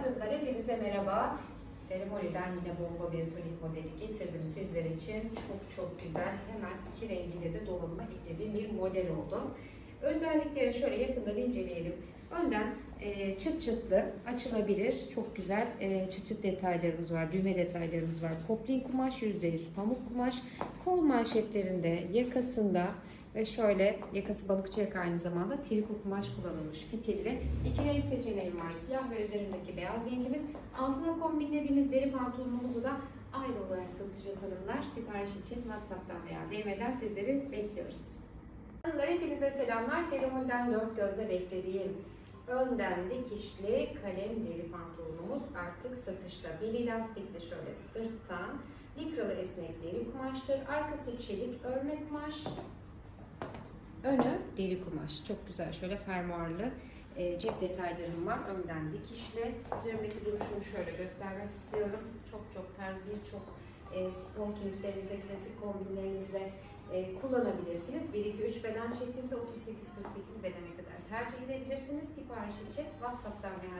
Akılkar hepinize merhaba. Ceremoniden yine bomba bir tunik modeli getirdim sizler için. Çok çok güzel. Hemen iki rengiyle de dolabıma eklediğim bir model oldu. Özellikleri şöyle yakından inceleyelim. Önden e, çıt çıtlı açılabilir. Çok güzel e, çıt çıt detaylarımız var. Düğme detaylarımız var. Poplin kumaş, %100 pamuk kumaş. Kol manşetlerinde, yakasında ve şöyle yakası balıkçı yaka aynı zamanda triko kumaş kullanılmış fitilli. İki renk seçeneğim var. Siyah ve üzerindeki beyaz rengimiz. Altına kombinlediğimiz deri pantolonumuzu da ayrı olarak tanıtacağız hanımlar. Sipariş için WhatsApp'tan veya DM'den sizleri bekliyoruz. Hanımlar hepinize selamlar. Serumundan dört gözle beklediğim önden dikişli kalem deri pantolonumuz artık satışta. Beli lastikli şöyle sırttan likralı esnek deri kumaştır. Arkası çelik örme kumaş. Önü deri kumaş. Çok güzel şöyle fermuarlı e, cep detaylarım var. Önden dikişli. Üzerimdeki duruşunu şöyle göstermek istiyorum. Çok çok tarz birçok e, spor tuniklerinizle, klasik kombinlerinizle e, kullanabilirsiniz. 1, 2, 3 beden şeklinde 38-48 bedene kadar tercih edebilirsiniz. Sipariş için WhatsApp'tan veya.